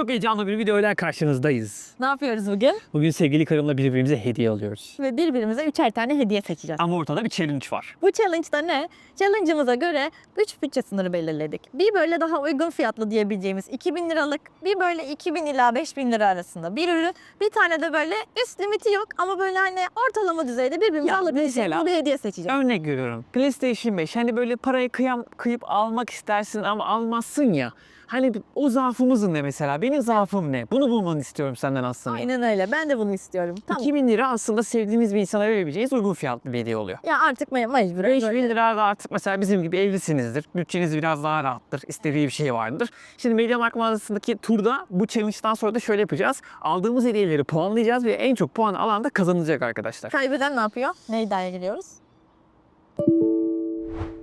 Çok heyecanlı bir videoyla karşınızdayız. Ne yapıyoruz bugün? Bugün sevgili karımla birbirimize hediye alıyoruz. Ve birbirimize üçer tane hediye seçeceğiz. Ama ortada bir challenge var. Bu challenge'da ne? Challenge'ımıza göre 3 bütçe sınırı belirledik. Bir böyle daha uygun fiyatlı diyebileceğimiz 2000 liralık, bir böyle 2000 ila 5000 lira arasında bir ürün, bir tane de böyle üst limiti yok ama böyle hani ortalama düzeyde birbirimize alabileceğimiz bir hediye seçeceğiz. Örnek veriyorum. PlayStation 5 hani böyle parayı kıyam, kıyıp almak istersin ama almazsın ya. Hani o zaafımızın ne mesela? Benim zaafım ne? Bunu bulmanı istiyorum senden aslında. Aynen öyle. Ben de bunu istiyorum. Tamam. 2000 lira aslında sevdiğimiz bir insana verebileceğiz uygun fiyatlı bir hediye oluyor. Ya artık me- mecburen 5000 böyle. lira da artık mesela bizim gibi evlisinizdir. Bütçeniz biraz daha rahattır. istediği bir şey vardır. Şimdi Mediamarkt mağazasındaki turda bu challenge'dan sonra da şöyle yapacağız. Aldığımız hediyeleri puanlayacağız ve en çok puan alan da kazanacak arkadaşlar. Kaybeden ne yapıyor? Ne iddiaya giriyoruz?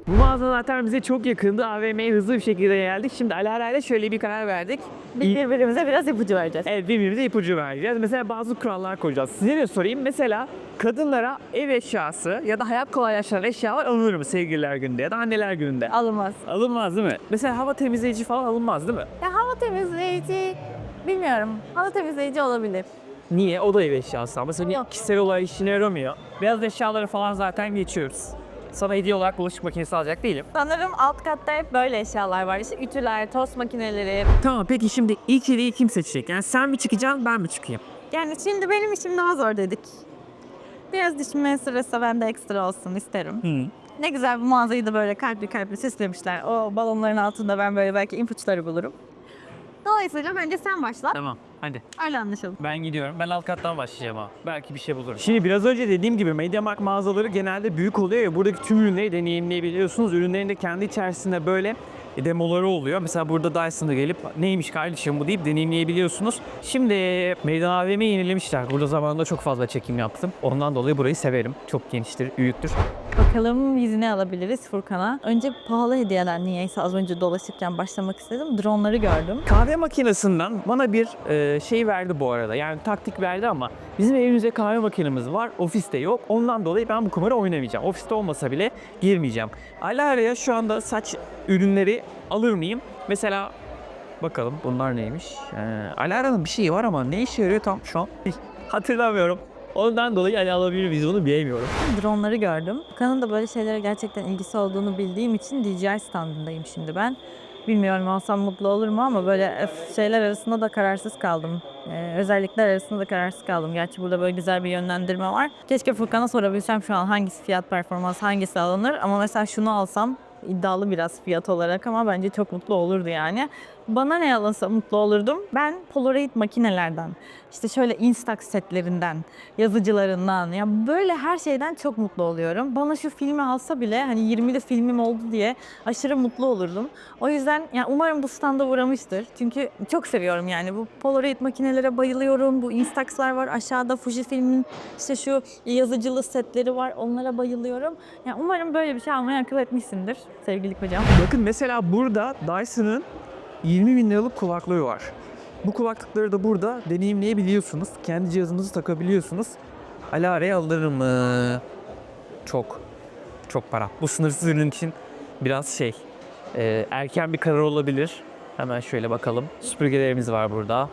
Bu mağaza zaten bize çok yakındı. AVM'ye hızlı bir şekilde geldik. Şimdi Alara ile şöyle bir karar verdik. Birbirimize biraz ipucu vereceğiz. Evet birbirimize ipucu vereceğiz. Mesela bazı kurallar koyacağız. Size de sorayım. Mesela kadınlara ev eşyası ya da hayat kolaylaştıran eşyalar alınır mı sevgililer gününde ya da anneler gününde? Alınmaz. Alınmaz değil mi? Mesela hava temizleyici falan alınmaz değil mi? Ya hava temizleyici bilmiyorum. Hava temizleyici olabilir. Niye? O da ev eşyası ama mesela Yok. kişisel olarak işine yaramıyor. Beyaz eşyaları falan zaten geçiyoruz. Sana hediye olarak bulaşık makinesi alacak değilim. Sanırım alt katta hep böyle eşyalar var. İşte ütüler, tost makineleri. Tamam peki şimdi ilk hediyeyi kim seçecek? Yani sen mi çıkacaksın ben mi çıkayım? Yani şimdi benim işim daha zor dedik. Biraz dişime sırası bende ekstra olsun isterim. Hı. Ne güzel bu mağazayı da böyle kalpli kalpli süslemişler. O balonların altında ben böyle belki ipuçları bulurum. Dolayısıyla bence sen başla. Tamam hadi. Öyle anlaşalım. Ben gidiyorum. Ben alt kattan başlayacağım ha. Belki bir şey bulurum. Şimdi biraz önce dediğim gibi MediaMarkt mağazaları genelde büyük oluyor ya buradaki tüm ürünleri deneyimleyebiliyorsunuz. Ürünlerin de kendi içerisinde böyle demoları oluyor. Mesela burada Dyson'da gelip neymiş kardeşim bu deyip deneyimleyebiliyorsunuz. Şimdi Meydan AVM'yi yenilemişler. Burada zamanında çok fazla çekim yaptım. Ondan dolayı burayı severim. Çok geniştir, büyüktür. Bakalım biz ne alabiliriz Furkan'a. Önce pahalı hediyeler niyeyse az önce dolaşırken başlamak istedim. Dronları gördüm. Kahve makinesinden bana bir e, şey verdi bu arada. Yani taktik verdi ama bizim evimizde kahve makinemiz var. Ofiste yok. Ondan dolayı ben bu kumarı oynamayacağım. Ofiste olmasa bile girmeyeceğim. Alara'ya şu anda saç ürünleri alır mıyım? Mesela bakalım bunlar neymiş? Ee, Alara'nın bir şeyi var ama ne işe yarıyor tam şu an hatırlamıyorum. Ondan dolayı hani alabilir miyiz bunu bilemiyorum. Dronları gördüm. Furkan'ın da böyle şeylere gerçekten ilgisi olduğunu bildiğim için DJI standındayım şimdi ben. Bilmiyorum alsam mutlu olur mu ama böyle şeyler arasında da kararsız kaldım. Ee, özellikler arasında da kararsız kaldım. Gerçi burada böyle güzel bir yönlendirme var. Keşke Furkan'a sorabilsem şu an hangisi fiyat performans hangisi alınır. Ama mesela şunu alsam iddialı biraz fiyat olarak ama bence çok mutlu olurdu yani. Bana ne alınsa mutlu olurdum. Ben Polaroid makinelerden, işte şöyle Instax setlerinden, yazıcılarından ya böyle her şeyden çok mutlu oluyorum. Bana şu filmi alsa bile hani 20'de filmim oldu diye aşırı mutlu olurdum. O yüzden yani umarım bu standa uğramıştır. Çünkü çok seviyorum yani bu Polaroid makinelere bayılıyorum. Bu Instax'lar var aşağıda Fujifilm'in işte şu yazıcılı setleri var onlara bayılıyorum. Yani umarım böyle bir şey almaya akıl etmişsindir sevgili kocam. Bakın mesela burada Dyson'ın 20 bin liralık kulaklığı var. Bu kulaklıkları da burada deneyimleyebiliyorsunuz. Kendi cihazınızı takabiliyorsunuz. Alara'ya alır mı? Çok. Çok para. Bu sınırsız ürün için biraz şey. e, erken bir karar olabilir. Hemen şöyle bakalım. Süpürgelerimiz var burada.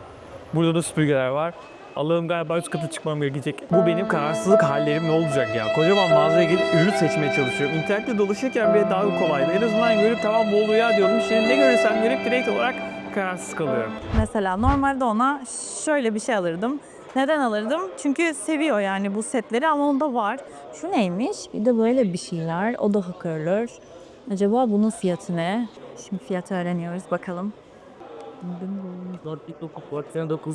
Burada da süpürgeler var. Allah'ım galiba üst kata çıkmam gerekecek. Bu benim kararsızlık hallerim ne olacak ya? Kocaman mağazaya gelip ürün seçmeye çalışıyorum. İnternette dolaşırken bile daha kolaydı. En azından görüp tamam bu oluyor ya diyorum. Şimdi ne görürsem görüp direkt olarak kararsız kalıyorum. Mesela normalde ona şöyle bir şey alırdım. Neden alırdım? Çünkü seviyor yani bu setleri ama onda var. Şu neymiş? Bir de böyle bir şeyler. O da hoparlör. Acaba bunun fiyatı ne? Şimdi fiyatı öğreniyoruz bakalım.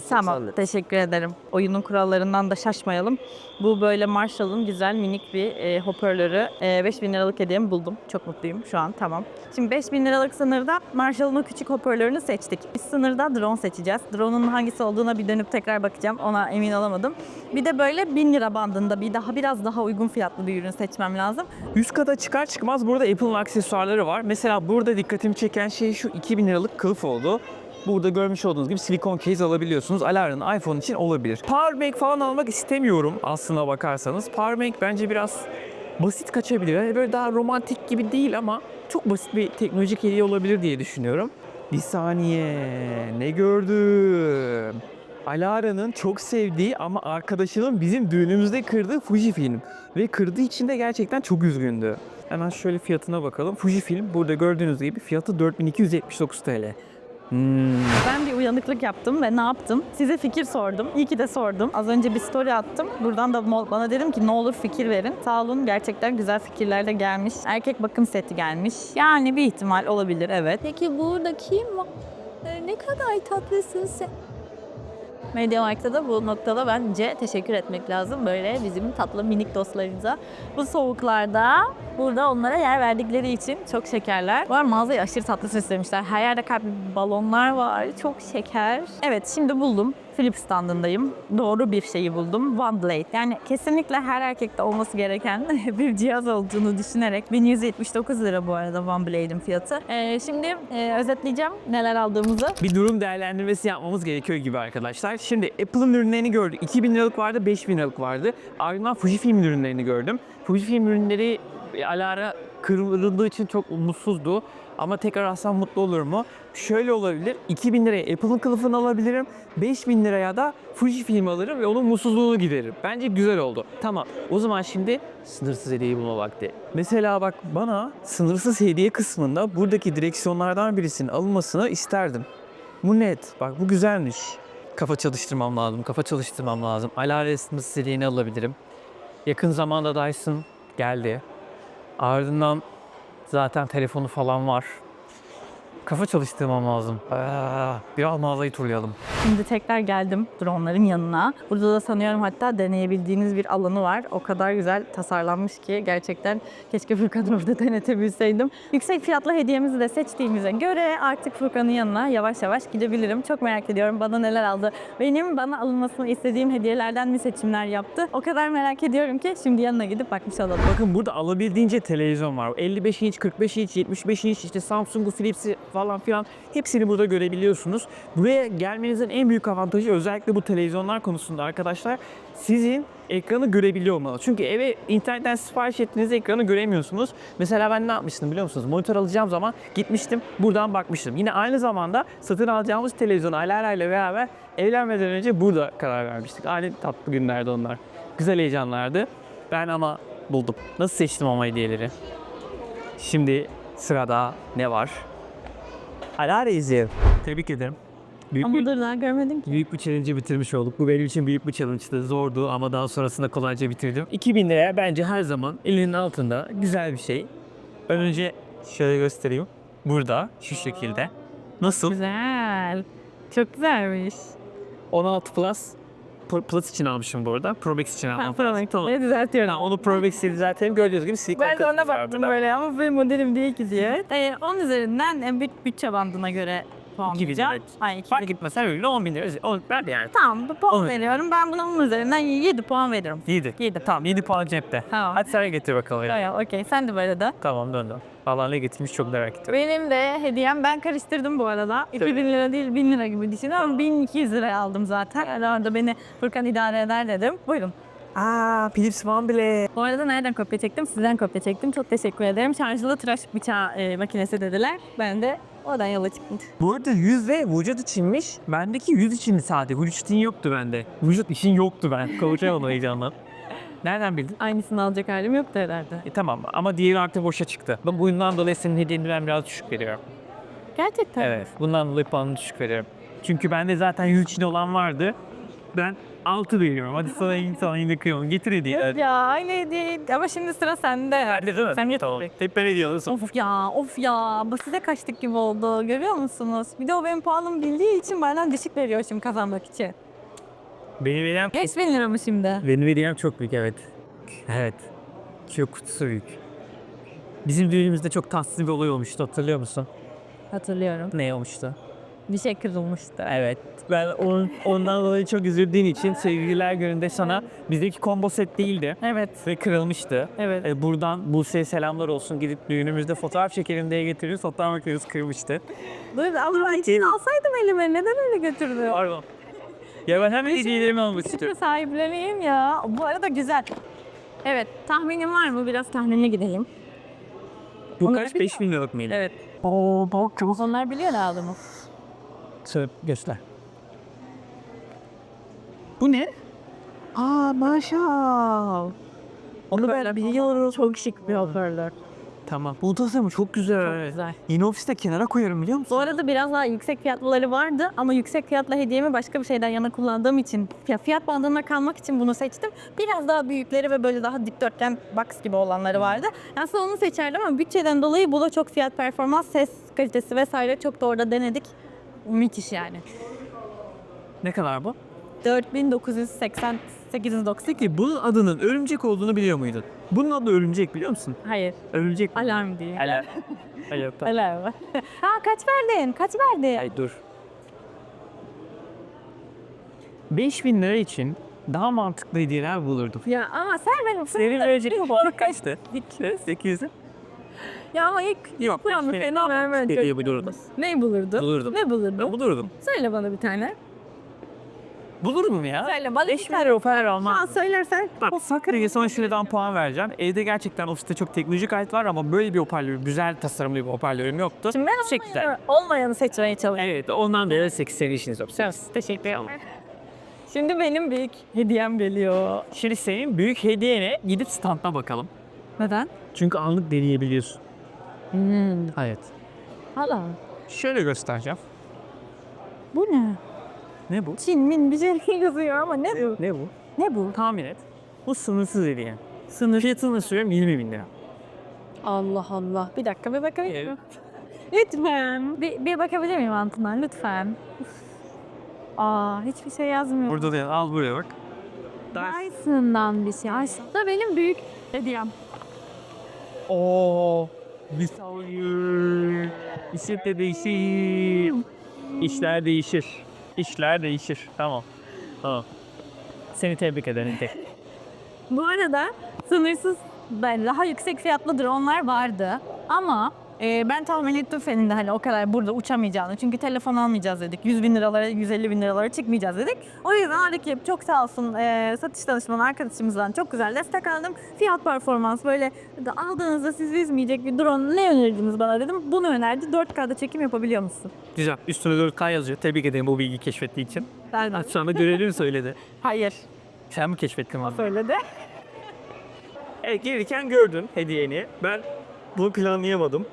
Tamam teşekkür ederim. Oyunun kurallarından da şaşmayalım. Bu böyle Marshall'ın güzel minik bir e, hoparlörü. E, 5000 liralık hediyemi buldum. Çok mutluyum şu an tamam. Şimdi 5000 liralık sınırda Marshall'ın o küçük hoparlörünü seçtik. Biz sınırda drone seçeceğiz. Drone'un hangisi olduğuna bir dönüp tekrar bakacağım. Ona emin olamadım. Bir de böyle 1000 lira bandında bir daha biraz daha uygun fiyatlı bir ürün seçmem lazım. Üst kata çıkar çıkmaz burada Apple'ın aksesuarları var. Mesela burada dikkatimi çeken şey şu 2000 liralık kılıf oldu. Burada görmüş olduğunuz gibi silikon case alabiliyorsunuz. Alara'nın iPhone için olabilir. Powerbank falan almak istemiyorum aslına bakarsanız. Powerbank bence biraz basit kaçabilir. Yani böyle daha romantik gibi değil ama çok basit bir teknolojik hediye olabilir diye düşünüyorum. Bir saniye. Ne gördüm? Alara'nın çok sevdiği ama arkadaşının bizim düğünümüzde kırdığı Fujifilm. Ve kırdığı için de gerçekten çok üzgündü. Hemen şöyle fiyatına bakalım. Fujifilm burada gördüğünüz gibi fiyatı 4279 TL. Hmm. Ben bir uyanıklık yaptım ve ne yaptım? Size fikir sordum. İyi ki de sordum. Az önce bir story attım. Buradan da bana dedim ki ne olur fikir verin. Sağ olun gerçekten güzel fikirler de gelmiş. Erkek bakım seti gelmiş. Yani bir ihtimal olabilir evet. Peki buradaki e, ne kadar tatlısın sen. Mediamarkt'ta da bu noktada bence teşekkür etmek lazım. Böyle bizim tatlı minik dostlarımıza. Bu soğuklarda burada onlara yer verdikleri için çok şekerler. Bu mağazayı aşırı tatlı süslemişler. Her yerde kalp balonlar var. Çok şeker. Evet şimdi buldum. Philips standındayım. Doğru bir şeyi buldum. One Blade. Yani kesinlikle her erkekte olması gereken bir cihaz olduğunu düşünerek 1179 lira bu arada One Blade'in fiyatı. Ee, şimdi e, özetleyeceğim neler aldığımızı. bir durum değerlendirmesi yapmamız gerekiyor gibi arkadaşlar. Şimdi Apple'ın ürünlerini gördük. 2000 liralık vardı, 5000 liralık vardı. Ardından Fujifilm ürünlerini gördüm. Fujifilm ürünleri e, Alara kırıldığı için çok umutsuzdu. Ama tekrar alsam mutlu olur mu? Şöyle olabilir. 2000 liraya Apple'ın kılıfını alabilirim. 5000 liraya da Fujifilm alırım ve onun mutsuzluğunu gideririm. Bence güzel oldu. Tamam. O zaman şimdi sınırsız hediyeyi bulma vakti. Mesela bak bana sınırsız hediye kısmında buradaki direksiyonlardan birisinin alınmasını isterdim. Bu net. Bak bu güzelmiş. Kafa çalıştırmam lazım. Kafa çalıştırmam lazım. Alara ısıtma seriğini alabilirim. Yakın zamanda Dyson geldi. Ardından zaten telefonu falan var. Kafa çalıştırmam lazım. Aa, biraz mağazayı turlayalım. Şimdi tekrar geldim dronların yanına. Burada da sanıyorum hatta deneyebildiğiniz bir alanı var. O kadar güzel tasarlanmış ki gerçekten keşke Furkan'ı orada denetebilseydim. Yüksek fiyatlı hediyemizi de seçtiğimize göre artık Furkan'ın yanına yavaş yavaş gidebilirim. Çok merak ediyorum bana neler aldı. Benim bana alınmasını istediğim hediyelerden mi seçimler yaptı? O kadar merak ediyorum ki şimdi yanına gidip bakmış olalım. Bakın burada alabildiğince televizyon var. 55 inç, 45 inç, 75 inç, işte Samsung'u, Philips'i falan filan hepsini burada görebiliyorsunuz. Buraya gelmenizin en büyük avantajı özellikle bu televizyonlar konusunda arkadaşlar sizin ekranı görebiliyor olmalı. Çünkü eve internetten sipariş ettiğinizde ekranı göremiyorsunuz. Mesela ben ne yapmıştım biliyor musunuz? Monitör alacağım zaman gitmiştim buradan bakmıştım. Yine aynı zamanda satın alacağımız televizyonu Alara ile beraber evlenmeden önce burada karar vermiştik. Aynı tatlı günlerdi onlar. Güzel heyecanlardı. Ben ama buldum. Nasıl seçtim ama hediyeleri? Şimdi sırada ne var? Alara izleyelim. Tebrik ederim. Büyük Ama bir, dur daha görmedim ki. büyük bir challenge'ı bitirmiş olduk. Bu benim için büyük bir challenge'dı. Zordu ama daha sonrasında kolayca bitirdim. 2000 liraya bence her zaman elinin altında güzel bir şey. Ben önce şöyle göstereyim. Burada şu şekilde. Nasıl? Güzel. Çok güzelmiş. 16 Plus. Plus için almışım bu arada. Pro Max için Ben almışım. Pro Tamam. Max'e düzeltiyorum. Tamam, onu Pro Max ile zaten gördüğünüz gibi silikon Ben de ona baktım böyle ama benim modelim değil ki diye. Ee, 10 üzerinden en büyük bütçe bandına göre puanlayacağım. lira. Ay, iki Fark bin. etmez her ürüne 10 bin lira. On, ben de yani. Tamam bu puan On. veriyorum. Ben buna 10 üzerinden 7 puan veririm. 7. Yedi. Tamam 7 puan cepte. Tamam. Hadi sen getir bakalım. Ya. Ya, okey sen de böyle de. Tamam döndüm. Allah ne getirmiş çok merak ettim. Benim de hediyem ben karıştırdım bu arada. 2000 lira değil 1000 lira gibi düşünüyorum. 1200 liraya aldım zaten. Yani orada beni Furkan idare eder dedim. Buyurun. Aa Philips One bile. Bu arada nereden kopya çektim? Sizden kopya çektim. Çok teşekkür ederim. Şarjlı tıraş bıçağı e, makinesi dediler. Ben de oradan yola çıktım. Bu arada yüz ve vücut içinmiş. Bendeki yüz içindi sadece. Vücut için yoktu bende. Vücut için yoktu ben. Kavuşamadım heyecandan. Nereden bildin? Aynısını alacak halim yoktu herhalde. E tamam ama diğeri artık boşa çıktı. Ben bundan dolayı senin hediyeni ben biraz düşük veriyorum. Gerçekten. Evet. Bundan dolayı puanını düşük veriyorum. Çünkü bende zaten yüz için olan vardı. Ben 6 veriyorum. Hadi sana yine sana yine kıyamam. Getir hediye. Ya aynı hediye ama şimdi sıra sende. Hadi değil mi? Sen getir. Tamam. Hep ben hediye alırsın. Of ya of ya basite kaçtık gibi oldu görüyor musunuz? Bir de o benim puanımı bildiği için benden düşük veriyor şimdi kazanmak için. Benim hediyem... 5000 lira mı şimdi? Benim hediyem çok büyük evet. Evet. Çok kutusu büyük. Bizim düğünümüzde çok tatsız bir olay olmuştu hatırlıyor musun? Hatırlıyorum. Ne olmuştu? Bir şey kırılmıştı. Evet. Ben onun, ondan dolayı çok üzüldüğün için sevgililer gününde sana bizdeki combo set değildi. Evet. Ve kırılmıştı. Evet. E, buradan Buse'ye selamlar olsun. Gidip düğünümüzde fotoğraf çekelim diye getiriyoruz. Fotoğraf makinesi kırmıştı. Dur ben için alsaydım elime neden öyle götürdü? Pardon. Ya ben hemen hediyelerimi almak istiyorum. sahipleneyim ya. Bu arada güzel. Evet tahminin var mı? Biraz tahminle gidelim. Bu Onu kaç? bir- 5 bin liralık mıydı? Evet. Oo bak çok Onlar biliyor ne aldığımı. Söyle göster. Bu ne? Aa maşallah. Onu ben biliyorum. Çok şık bir hoparlör. Tamam. Bu tasarımı çok güzel. Çok güzel. Yine ofiste kenara koyarım biliyor musun? Bu arada biraz daha yüksek fiyatlıları vardı ama yüksek fiyatla hediyemi başka bir şeyden yana kullandığım için ya fiyat bandında kalmak için bunu seçtim. Biraz daha büyükleri ve böyle daha dikdörtgen box gibi olanları vardı. Aslında onu seçerdim ama bütçeden dolayı bu da çok fiyat performans, ses kalitesi vesaire çok da orada denedik. Müthiş yani. Ne kadar bu? 4988 Peki bunun adının örümcek olduğunu biliyor muydun? Bunun adı örümcek biliyor musun? Hayır. Örümcek mi? Alarm diye. Alarm. Alarm. Alarm. ha kaç verdin? Kaç verdin? Ay dur. 5000 lira için daha mantıklı hediyeler bulurdum. Ya ama sen benim Senin önceki puanı kaçtı? 800. Ya ama ilk Yok. bu şey- fena vermedi. Hediye bulurdum. Ne bulurdun? Bulurdum. Ne bulurdun? Ben bulurdum. Söyle bana bir tane. Bulurum ya. Söyle bana bir 5 bin tane. lira o kadar Aa, almaz. söylersen. Bak Sakarya'ya sana şuradan puan vereceğim. Evde gerçekten ofiste çok teknolojik alet var ama böyle bir hoparlör, güzel tasarımlı bir hoparlörüm yoktu. Şimdi ben olmayanı, olmayanı seçmeye çalışıyorum. Evet ondan beri 8 sene işiniz yok. Sen teşekkür ederim. Şimdi benim büyük hediyem geliyor. Şimdi senin büyük hediyene gidip standına bakalım. Neden? Çünkü anlık deneyebiliyorsun. Hmm. Evet. Hala. Şöyle göstereceğim. Bu ne? Ne bu? Çin min bir şey yazıyor ama ne bu? Ne bu? Ne bu? Tahmin et. Bu sınırsız hediye. Sınır fiyatını söylüyorum 20 bin lira. Allah Allah. Bir dakika bir bakabilir miyim? Lütfen. Bir, bir bakabilir miyim altından lütfen? Uf. Aa hiçbir şey yazmıyor. Burada da al buraya bak. Dyson'dan bir şey. Aslında benim büyük hediyem. Oo, bir saniye. İşler de değişir. İşler değişir. İşler değişir. Tamam. Tamam. Seni tebrik ederim tek. Bu arada sınırsız ben daha yüksek fiyatlı dronlar vardı ama e, ben tahmin ettim senin de hani o kadar burada uçamayacağını. Çünkü telefon almayacağız dedik. 100 bin liralara, 150 bin liralara çıkmayacağız dedik. O yüzden Araki çok sağ olsun e, satış danışmanı arkadaşımızdan çok güzel destek aldım. Fiyat performans böyle de aldığınızda sizi üzmeyecek bir drone ne önerdiniz bana dedim. Bunu önerdi. 4K'da çekim yapabiliyor musun? Güzel. Üstüne 4K yazıyor. Tebrik ederim bu bilgiyi keşfettiği için. Ben Ha, Sana görelim söyledi. Hayır. Sen mi keşfettin abi? Söyledi. Evet gelirken gördün hediyeni. Ben bunu planlayamadım.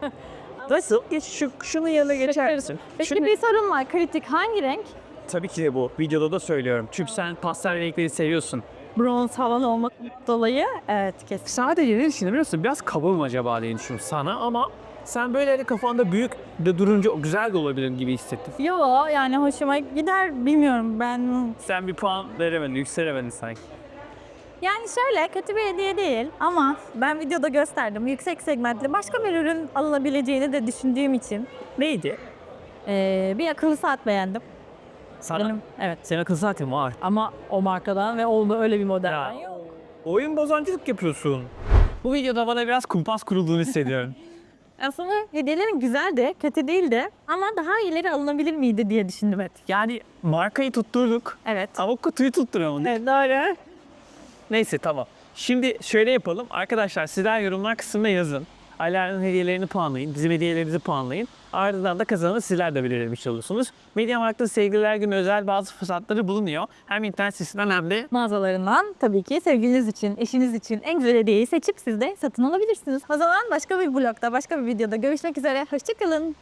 Nasıl? Geç şu, şunu yanına geçersin. Peki Şunu- bir sorun var. Kritik hangi renk? Tabii ki de bu. Videoda da söylüyorum. Çünkü sen pastel renkleri seviyorsun. Bronz havalı olmak dolayı evet kesin. Sadece ne düşünüyorum biliyor musun? Biraz kaba mı acaba diye düşünüyorum sana ama sen böyle hani kafanda büyük de durunca güzel de olabilir gibi hissettim. Yo yani hoşuma gider bilmiyorum ben. Sen bir puan veremedin, yükselemedin sanki. Yani şöyle kötü bir hediye değil ama ben videoda gösterdim. Yüksek segmentli başka bir ürün alınabileceğini de düşündüğüm için Neydi? eee, bir akıllı saat beğendim. Sana, Benim, evet. senin akıl saatin var. Ama o markadan ve oldu öyle bir model. Ya. Oyun bozancılık yapıyorsun. Bu videoda bana biraz kumpas kurulduğunu hissediyorum. Aslında hediyelerin güzel de kötü değil de ama daha ileri alınabilir miydi diye düşündüm hep. yani markayı tutturduk Evet. ama kutuyu tutturamadık. Evet doğru. Neyse tamam. Şimdi şöyle yapalım. Arkadaşlar sizler yorumlar kısmına yazın. Alarm'ın hediyelerini puanlayın. Bizim hediyelerimizi puanlayın. Ardından da kazananı sizler de belirlemiş olursunuz. Mediamarkt'ta sevgililer günü özel bazı fırsatları bulunuyor. Hem internet sitesinden hem de mağazalarından tabii ki sevgiliniz için, eşiniz için en güzel hediyeyi seçip siz de satın alabilirsiniz. O zaman başka bir blogda, başka bir videoda görüşmek üzere. Hoşçakalın.